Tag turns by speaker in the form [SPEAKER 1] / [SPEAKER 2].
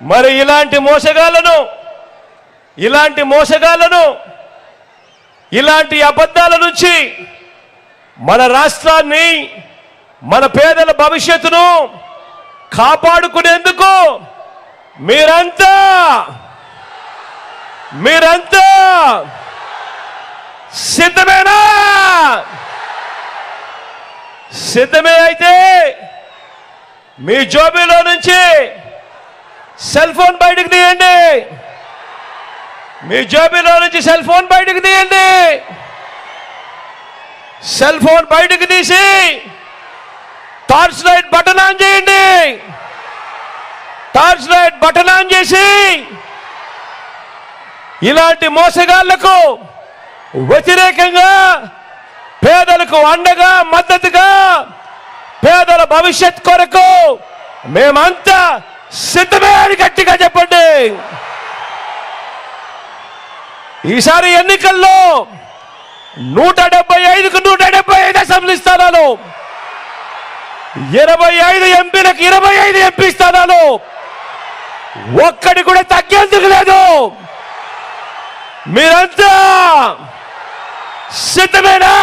[SPEAKER 1] మరి ఇలాంటి మోసగాళ్ళను ఇలాంటి మోసగాళ్ళను ఇలాంటి అబద్ధాల నుంచి మన రాష్ట్రాన్ని మన పేదల భవిష్యత్తును కాపాడుకునేందుకు మీరంతా మీరంతా సిద్ధమేనా? సిద్ధమే అయితే మీ జోబీలో నుంచి సెల్ ఫోన్ బయటకు తీయండి. మీ జోబీలో నుంచి సెల్ ఫోన్ బయటకు తీయండి. సెల్ ఫోన్ బయటకు తీసి టార్చ్ లైట్ బటన్ ఆన్ చేయండి. టార్చ్ లైట్ బటన్ ఆన్ చేసి ఇలాంటి మోసగాళ్ళకు వ్యతిరేకంగా పేదలకు అండగా మద్దతుగా పేదల భవిష్యత్ కొరకు మేమంతా సిద్ధమే అని గట్టిగా చెప్పండి. ఈసారి ఎన్నికల్లో నూట డెబ్బై ఐదుకు నూట డెబ్బై ఐదు అసెంబ్లీ స్థానాలు ఇరవై ఐదు ఎంపీలకు ఇరవై ఐదు ఎంపీ స్థానాలు. ఒక్కడి కూడా తగ్గేందుకు లేదు. మీరంతా సిద్ధమేనా?